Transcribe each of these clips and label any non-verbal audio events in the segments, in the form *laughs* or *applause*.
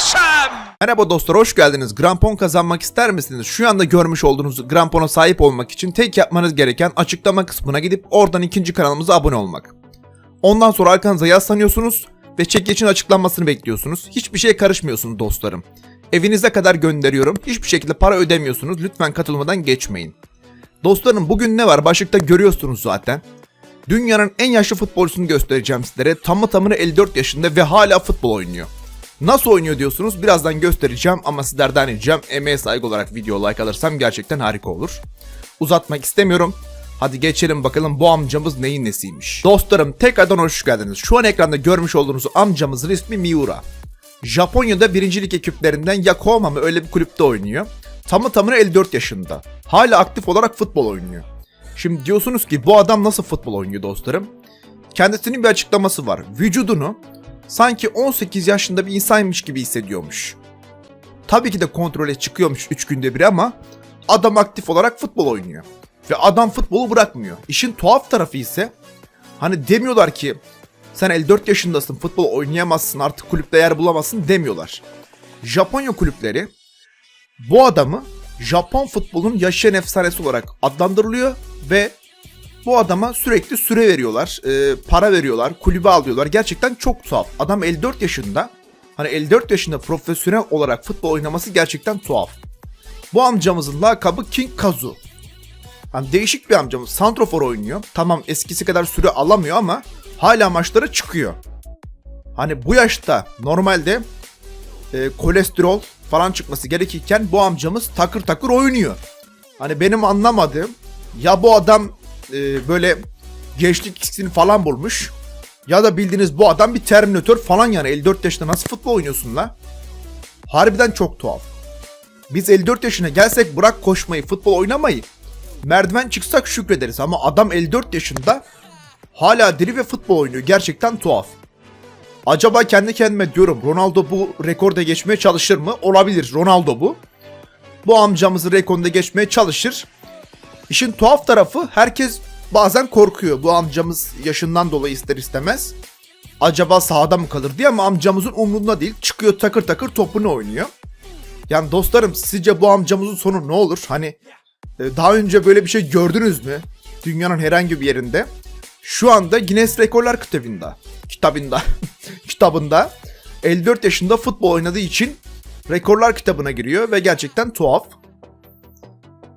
Muhteşem! Merhaba dostlar hoş geldiniz. Grampon kazanmak ister misiniz? Şu anda görmüş olduğunuz Grampon'a sahip olmak için tek yapmanız gereken açıklama kısmına gidip oradan ikinci kanalımıza abone olmak. Ondan sonra arkanıza yaslanıyorsunuz ve çekilişin açıklanmasını bekliyorsunuz. Hiçbir şeye karışmıyorsunuz dostlarım. Evinize kadar gönderiyorum. Hiçbir şekilde para ödemiyorsunuz. Lütfen katılmadan geçmeyin. Dostlarım bugün ne var? Başlıkta görüyorsunuz zaten. Dünyanın en yaşlı futbolcusunu göstereceğim sizlere. Tamı tamına 54 yaşında ve hala futbol oynuyor. Nasıl oynuyor diyorsunuz? Birazdan göstereceğim ama sizlerden ricam emeğe saygı olarak video like alırsam gerçekten harika olur. Uzatmak istemiyorum. Hadi geçelim bakalım bu amcamız neyin nesiymiş. Dostlarım tekrardan hoş geldiniz. Şu an ekranda görmüş olduğunuz amcamızın ismi Miura. Japonya'da birincilik ekiplerinden Yokohama mı öyle bir kulüpte oynuyor. Tamı tamına 54 yaşında. Hala aktif olarak futbol oynuyor. Şimdi diyorsunuz ki bu adam nasıl futbol oynuyor dostlarım? Kendisinin bir açıklaması var. Vücudunu sanki 18 yaşında bir insanmış gibi hissediyormuş. Tabii ki de kontrole çıkıyormuş 3 günde bir ama adam aktif olarak futbol oynuyor. Ve adam futbolu bırakmıyor. İşin tuhaf tarafı ise hani demiyorlar ki sen 54 yaşındasın futbol oynayamazsın artık kulüpte yer bulamazsın demiyorlar. Japonya kulüpleri bu adamı Japon futbolunun yaşayan efsanesi olarak adlandırılıyor ve bu adama sürekli süre veriyorlar, e, para veriyorlar, kulübe alıyorlar. Gerçekten çok tuhaf. Adam 54 yaşında. Hani 54 yaşında profesyonel olarak futbol oynaması gerçekten tuhaf. Bu amcamızın lakabı King Kazu. Hani değişik bir amcamız. Santrofor oynuyor. Tamam eskisi kadar süre alamıyor ama hala maçlara çıkıyor. Hani bu yaşta normalde e, kolesterol falan çıkması gerekirken bu amcamız takır takır oynuyor. Hani benim anlamadığım ya bu adam e, böyle gençlik ikisini falan bulmuş ya da bildiğiniz bu adam bir terminatör falan yani 54 yaşında nasıl futbol oynuyorsun la? Harbiden çok tuhaf. Biz 54 yaşına gelsek bırak koşmayı, futbol oynamayı. Merdiven çıksak şükrederiz ama adam 54 yaşında hala diri ve futbol oynuyor. Gerçekten tuhaf. Acaba kendi kendime diyorum Ronaldo bu rekorda geçmeye çalışır mı? Olabilir Ronaldo bu. Bu amcamızın rekorunda geçmeye çalışır. İşin tuhaf tarafı herkes bazen korkuyor. Bu amcamız yaşından dolayı ister istemez. Acaba sahada mı kalır diye ama amcamızın umrunda değil. Çıkıyor takır takır topunu oynuyor. Yani dostlarım sizce bu amcamızın sonu ne olur? Hani e, daha önce böyle bir şey gördünüz mü? Dünyanın herhangi bir yerinde. Şu anda Guinness Rekorlar kitabında. Kitabında. *laughs* kitabında 54 yaşında futbol oynadığı için rekorlar kitabına giriyor ve gerçekten tuhaf.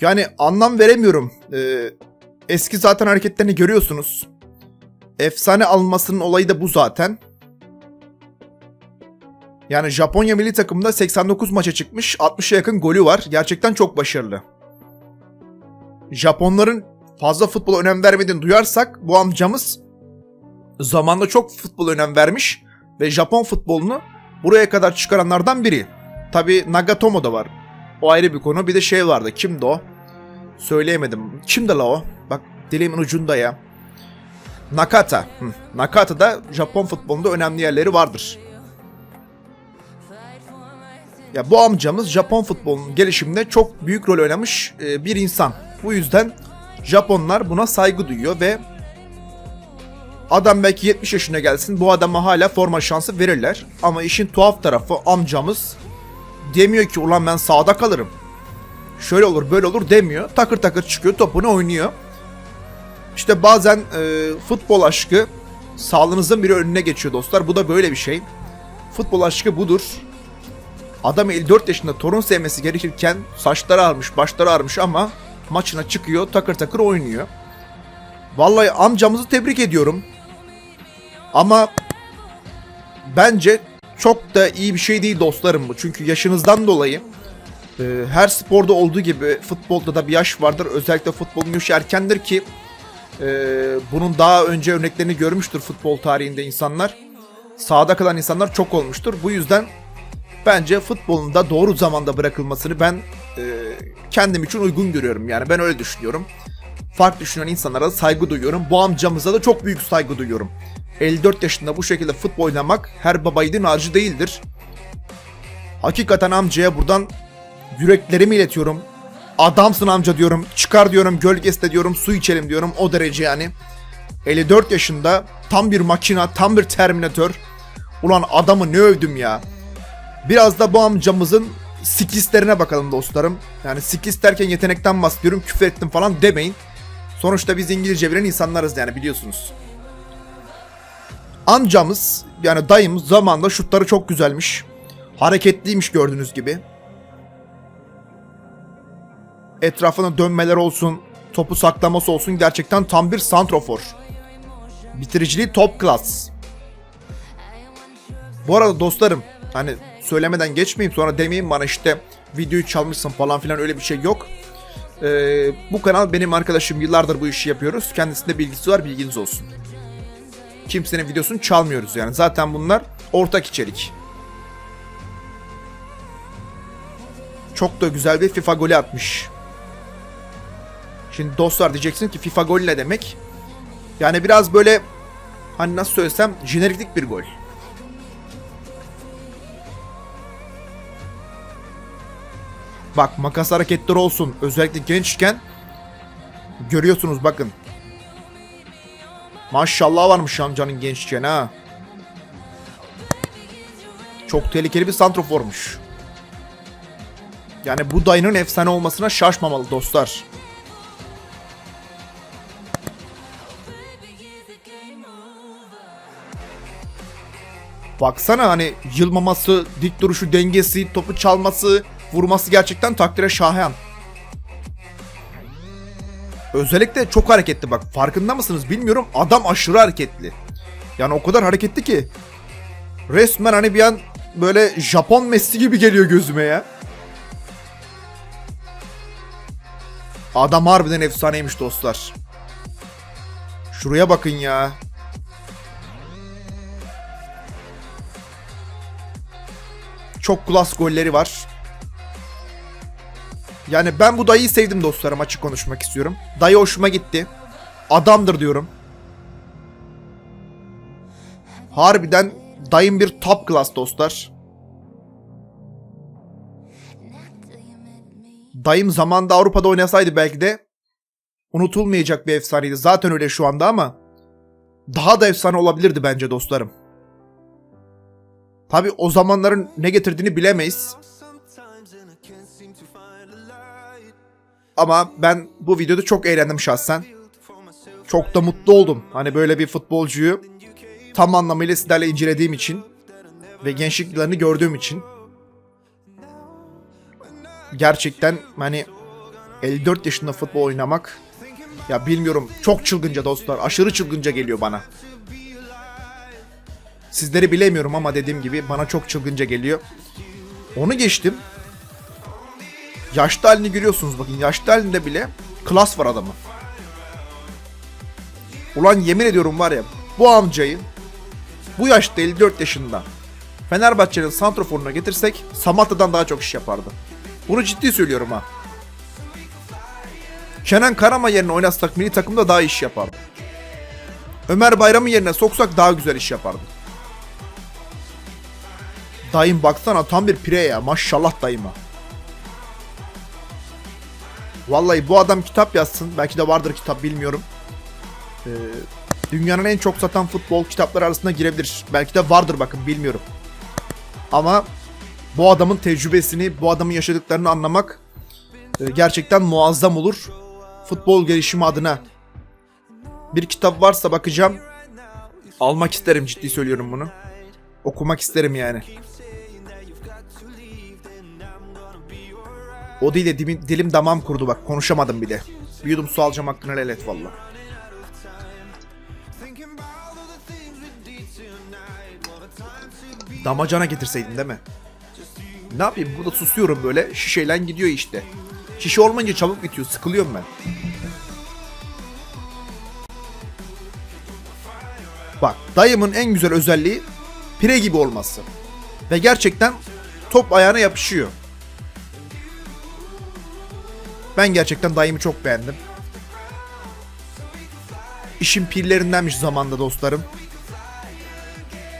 Yani anlam veremiyorum. Ee, eski zaten hareketlerini görüyorsunuz. Efsane alınmasının olayı da bu zaten. Yani Japonya milli takımında 89 maça çıkmış, 60'a yakın golü var. Gerçekten çok başarılı. Japonların fazla futbola önem vermediğini duyarsak bu amcamız zamanla çok futbol önem vermiş ve Japon futbolunu buraya kadar çıkaranlardan biri. Tabi Nagatomo da var. O ayrı bir konu. Bir de şey vardı. Kimdi o? Söyleyemedim. Kimdi la o? Bak dilimin ucunda ya. Nakata. Hı. Nakata da Japon futbolunda önemli yerleri vardır. Ya bu amcamız Japon futbolunun gelişiminde çok büyük rol oynamış e, bir insan. Bu yüzden Japonlar buna saygı duyuyor ve adam belki 70 yaşına gelsin bu adama hala forma şansı verirler. Ama işin tuhaf tarafı amcamız demiyor ki ulan ben sağda kalırım. Şöyle olur böyle olur demiyor. Takır takır çıkıyor topunu oynuyor. İşte bazen e, futbol aşkı sağlığınızın biri önüne geçiyor dostlar. Bu da böyle bir şey. Futbol aşkı budur. Adam 54 yaşında torun sevmesi gerekirken saçları ağarmış, başları ağarmış ama maçına çıkıyor, takır takır oynuyor. Vallahi amcamızı tebrik ediyorum. Ama bence çok da iyi bir şey değil dostlarım bu. Çünkü yaşınızdan dolayı e, her sporda olduğu gibi futbolda da bir yaş vardır. Özellikle futbolun yaşı erkendir ki e, bunun daha önce örneklerini görmüştür futbol tarihinde insanlar. Sahada kalan insanlar çok olmuştur. Bu yüzden bence futbolun da doğru zamanda bırakılmasını ben e, kendim için uygun görüyorum. Yani ben öyle düşünüyorum. Farklı düşünen insanlara da saygı duyuyorum. Bu amcamıza da çok büyük saygı duyuyorum. 54 yaşında bu şekilde futbol oynamak her baba yiğidin harcı değildir. Hakikaten amcaya buradan yüreklerimi iletiyorum. Adamsın amca diyorum. Çıkar diyorum gölgesinde diyorum su içelim diyorum o derece yani. 54 yaşında tam bir makina tam bir terminatör. Ulan adamı ne övdüm ya. Biraz da bu amcamızın skillslerine bakalım dostlarım. Yani skills derken yetenekten bahsediyorum. Küfür ettim falan demeyin. Sonuçta biz İngilizce bilen insanlarız yani biliyorsunuz. Amcamız yani dayımız zamanda şutları çok güzelmiş. Hareketliymiş gördüğünüz gibi. Etrafına dönmeler olsun, topu saklaması olsun gerçekten tam bir santrofor. Bitiriciliği top class. Bu arada dostlarım hani söylemeden geçmeyeyim sonra demeyin bana işte videoyu çalmışsın falan filan öyle bir şey yok. Ee, bu kanal benim arkadaşım yıllardır bu işi yapıyoruz. Kendisinde bilgisi var bilginiz olsun. Kimsenin videosunu çalmıyoruz yani. Zaten bunlar ortak içerik. Çok da güzel bir FIFA golü atmış. Şimdi dostlar diyeceksin ki FIFA gol ne demek? Yani biraz böyle hani nasıl söylesem jeneriklik bir gol. Bak makas hareketleri olsun. Özellikle gençken görüyorsunuz bakın. Maşallah varmış amcanın gençken ha. Çok tehlikeli bir santroformuş. Yani bu dayının efsane olmasına şaşmamalı dostlar. Baksana hani yılmaması, dik duruşu, dengesi, topu çalması, vurması gerçekten takdire şayan. Özellikle çok hareketli bak. Farkında mısınız bilmiyorum. Adam aşırı hareketli. Yani o kadar hareketli ki. Resmen hani bir an böyle Japon Messi gibi geliyor gözüme ya. Adam harbiden efsaneymiş dostlar. Şuraya bakın ya. Çok klas golleri var. Yani ben bu dayıyı sevdim dostlarım açık konuşmak istiyorum. Dayı hoşuma gitti. Adamdır diyorum. Harbiden dayım bir top class dostlar. Dayım zamanda Avrupa'da oynasaydı belki de unutulmayacak bir efsaneydi. Zaten öyle şu anda ama daha da efsane olabilirdi bence dostlarım. Tabi o zamanların ne getirdiğini bilemeyiz. Ama ben bu videoda çok eğlendim şahsen. Çok da mutlu oldum. Hani böyle bir futbolcuyu tam anlamıyla sizlerle incelediğim için ve gençlik yıllarını gördüğüm için gerçekten hani 54 yaşında futbol oynamak ya bilmiyorum çok çılgınca dostlar. Aşırı çılgınca geliyor bana. Sizleri bilemiyorum ama dediğim gibi bana çok çılgınca geliyor. Onu geçtim. Yaşlı halini görüyorsunuz bakın. Yaşlı halinde bile klas var adamın. Ulan yemin ediyorum var ya bu amcayı bu yaşta 54 yaşında Fenerbahçe'nin santroforuna getirsek Samatta'dan daha çok iş yapardı. Bunu ciddi söylüyorum ha. Kenan Karama yerine oynatsak milli takımda daha iş yapardı. Ömer Bayram'ı yerine soksak daha güzel iş yapardı. Dayım baksana tam bir pire ya maşallah dayıma. Vallahi bu adam kitap yazsın. Belki de vardır kitap bilmiyorum. Ee, dünyanın en çok satan futbol kitapları arasında girebilir. Belki de vardır bakın bilmiyorum. Ama bu adamın tecrübesini, bu adamın yaşadıklarını anlamak e, gerçekten muazzam olur. Futbol gelişimi adına. Bir kitap varsa bakacağım. Almak isterim ciddi söylüyorum bunu. Okumak isterim yani. O değil de dilim, dilim damam kurudu bak konuşamadım bile. Bir yudum su alacağım hakkını helal et valla. Damacana getirseydin değil mi? Ne yapayım burada susuyorum böyle şişeyle gidiyor işte. Şişe olmayınca çabuk bitiyor sıkılıyorum ben. Bak dayımın en güzel özelliği pire gibi olması. Ve gerçekten top ayağına yapışıyor. Ben gerçekten dayımı çok beğendim. İşin pirlerindenmiş zamanda dostlarım.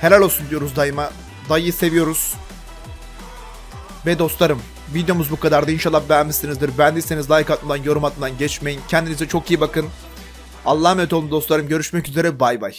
Helal olsun diyoruz dayıma. Dayıyı seviyoruz. Ve dostlarım videomuz bu kadardı. İnşallah beğenmişsinizdir. Beğendiyseniz like atmadan, yorum atmadan geçmeyin. Kendinize çok iyi bakın. Allah'a emanet olun dostlarım. Görüşmek üzere. Bay bay.